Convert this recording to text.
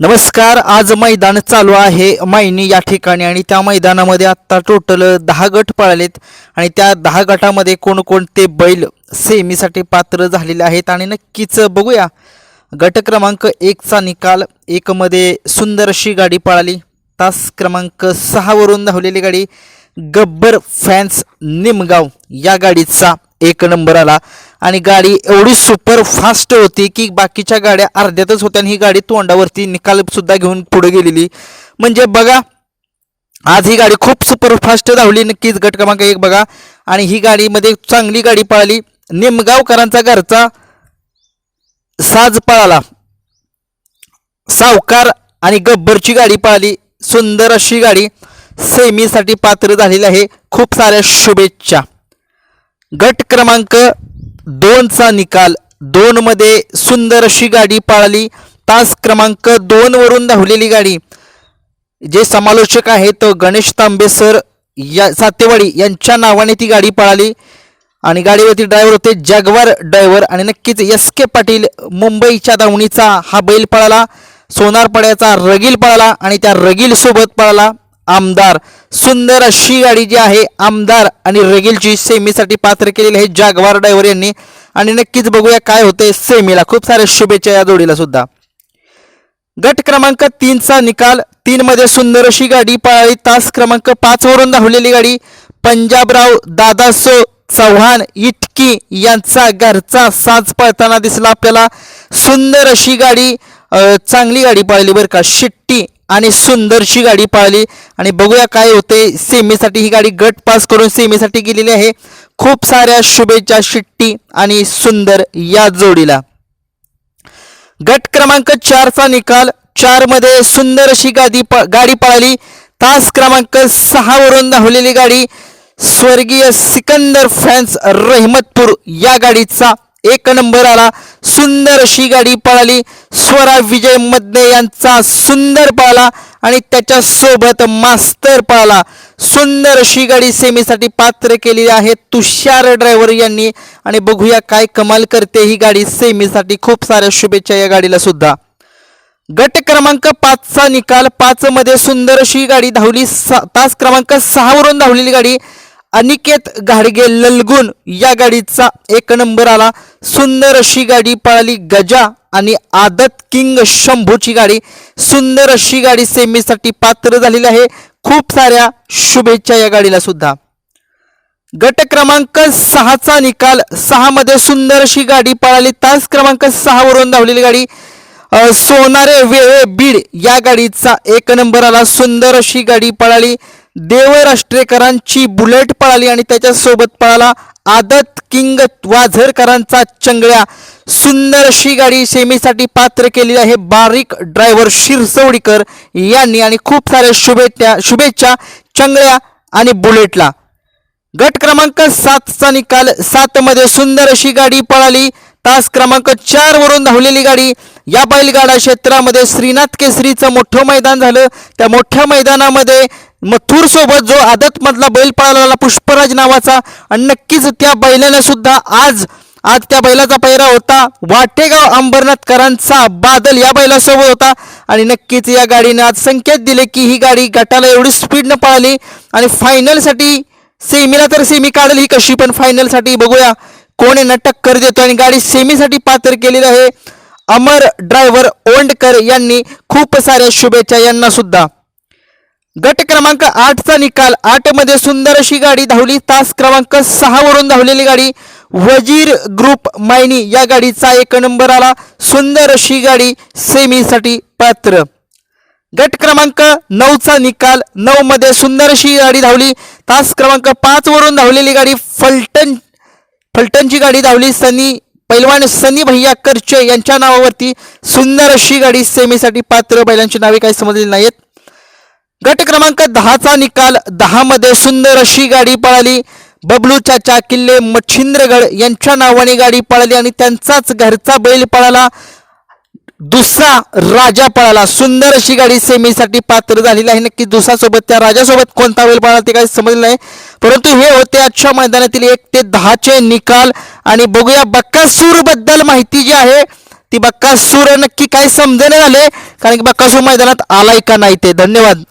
नमस्कार आज मैदान चालू आहे मायनी या ठिकाणी आणि त्या मैदानामध्ये आत्ता टोटल दहा गट पळालेत आणि त्या दहा गटामध्ये कोणकोणते बैल सेमीसाठी पात्र झालेले आहेत आणि नक्कीच बघूया. गट क्रमांक एकचा निकाल. एकमध्ये सुंदर अशी गाडी पळाली. तास क्रमांक सहावरून धावलेली गाडी गब्बर फॅन्स निमगाव या गाडीचा एक नंबर आला. आणि गाडी एवढी सुपर फास्ट होती की बाकीच्या गाड्या अर्ध्यातच होत्या आणि ही गाडी तोंडावरती निकाल सुद्धा घेऊन पुढे गेलेली. म्हणजे बघा आज ही गाडी खूप सुपर फास्ट धावली नक्कीच गट क्रमांक एक बघा. आणि ही गाडीमध्ये चांगली गाडी पळाली. निमगावकरांचा घरचा साज पळाला. सावकार आणि गब्बरची गाडी पळाली. सुंदर अशी गाडी सेमीसाठी पात्र झालेली आहे. खूप साऱ्या शुभेच्छा. गट क्रमांक दोनचा निकाल दोनमध्ये सुंदर अशी गाडी पळाली. तास क्रमांक दोन वरून धावलेली गाडी. जे समालोचक आहेत गणेश तांबे सर या सातेवाडी यांच्या नावाने ती गाडी पळाली. आणि गाडीवरती ड्रायव्हर होते जगवार ड्रायव्हर आणि नक्कीच एस के पाटील मुंबईच्या धावणीचा हा बैल पळाला. सोनारपाड्याचा रगील पळाला आणि त्या रगील सोबत पळाला. आमदार. सुंदर अशी गाडी जी आहे आमदार आणि रेगिलची सेमीसाठी पात्र केलेली आहे जागवार ड्रायव्हर यांनी. आणि नक्कीच बघूया काय होते सेमीला. खूप साऱ्या शुभेच्छा या जोडीला सुद्धा. गट क्रमांक तीनचा निकाल. तीन मध्ये सुंदर अशी गाडी पळाली तास क्रमांक पाच वरून धावलेली गाडी. पंजाबराव दादासो चव्हाण इटकी यांचा घरचा साज पळताना दिसला आपल्याला. सुंदर अशी गाडी चांगली गाडी पळाली बरं का. शिट्टी आणि सुंदरशी गाडी पळाली. आणि बघूया काय होते सेमीसाठी ही गाडी गट पास करून सेमीसाठी गेलेली आहे. खूप साऱ्या शुभेच्छा शिट्टी आणि सुंदर या जोडीला. गट क्रमांक चारचा निकाल. चारमध्ये सुंदर अशी गादी प गाडी पळाली. तास क्रमांक सहा वरून धावलेली गाडी. स्वर्गीय सिकंदर फॅन्स रहमतपूर या गाडीचा एक नंबर आला. सुंदर अशी गाडी पळाली. स्वरा विजय मदने यांचा सुंदर पाला आणि त्याच्यासोबत मास्तर पाला. सुंदर अशी गाडी सेमीसाठी पात्र केलेली आहे तुषार ड्रायव्हर यांनी. आणि बघूया काय कमाल करते ही गाडी सेमीसाठी. खूप साऱ्या शुभेच्छा या गाडीला सुद्धा. गट क्रमांक पाचचा निकाल. पाच मध्ये सुंदर अशी गाडी धावली. सा- तास क्रमांक सहावरून धावलेली गाडी. अनिकेत घाडगे ललगुण या गाडीचा एक नंबर आला. सुंदर अशी गाडी पळाली गजा आणि आदत किंग शंभूची गाडी. सुंदर अशी गाडी सेमीसाठी पात्र झालेली आहे. खूप साऱ्या शुभेच्छा या गाडीला सुद्धा. गट क्रमांक सहाचा निकाल. सहा मध्ये सुंदर अशी गाडी पळाली. तास क्रमांक सहा वरून धावलेली गाडी. सोनारे वेळे बीड या गाडीचा एक नंबर आला. सुंदर अशी गाडी पळाली. देवराष्ट्रेकरांची बुलेट पळाली आणि त्याच्यासोबत पळाला आदत किंग वाझरकरांचा चंगळ्या. सुंदर अशी गाडी सेमीसाठी पात्र केलेली आहे बारीक ड्रायव्हर शिरसवडीकर यांनी आणि खूप साऱ्या शुभेच्छा शुभेच्छा चंगळ्या आणि बुलेटला. गट क्रमांक सातचा निकाल. सातमध्ये सुंदर अशी गाडी पळाली. तास क्रमांक चार वरून धावलेली गाडी. या बैलगाडा क्षेत्रामध्ये श्रीनाथ केसरीचं मोठं मैदान झालं. त्या मोठ्या मैदानामध्ये मथुर सोबत जो आदत मधला बैल पळाला पुष्पराज नावाचा आणि नक्कीच त्या बैलाने सुद्धा आज आज त्या बैलाचा पैरा होता. वाटेगाव अंबरनाथकरांचा बादल या बैलासोबत होता. आणि नक्कीच या गाडीने आज संकेत दिले की ही गाडी गटाला एवढी स्पीडनं पळाली. आणि फायनलसाठी सेमीला तर सेमी काढली ही कशी पण फायनलसाठी बघूया कोण यांना टक्कर देतो आणि गाडी सेमीसाठी पात्र केलेली आहे अमर ड्रायव्हर ओंडकर यांनी. खूप साऱ्या शुभेच्छा यांना सुद्धा. गट क्रमांक आठचा निकाल. आठमध्ये सुंदर अशी गाडी धावली. तास क्रमांक सहा वरून धावलेली गाडी वजीर ग्रुप मायनी या गाडीचा एक नंबर आला. सुंदर अशी गाडी सेमीसाठी पात्र. गट क्रमांक नऊचा निकाल. नऊ मध्ये सुंदर अशी गाडी धावली. तास क्रमांक पाच वरून धावलेली गाडी फलटण फलटणची गाडी धावली. सनी पैलवान सनी भैया करचे यांच्या नावावरती सुंदर अशी गाडी सेमीसाठी पात्र. बैलांची नावे काही समजलेली नाहीत. गट क्रमांक दहाचा निकाल. दहा मध्ये सुंदर अशी गाडी पळाली. बबलू चाचा किल्ले मच्छिंद्रगड यांच्या नावाने गाडी पळाली आणि त्यांचाच घरचा बैल पळाला. दुसरा राजा पळाला. सुंदर अशी गाडी सेमीसाठी पात्र झालेली आहे. नक्की दुसरा सोबत त्या राजासोबत कोणता बैल पळाला ते काही समजलं नाही. परंतु हे होते आजच्या मैदानातील एक ते दहाचे निकाल. आणि बघूया बक्कासूरबद्दल माहिती जी आहे ती बक्कासूर नक्की काय समजेने झाले. कारण की बक्कासूर मैदानात आलाय का नाही ते. धन्यवाद.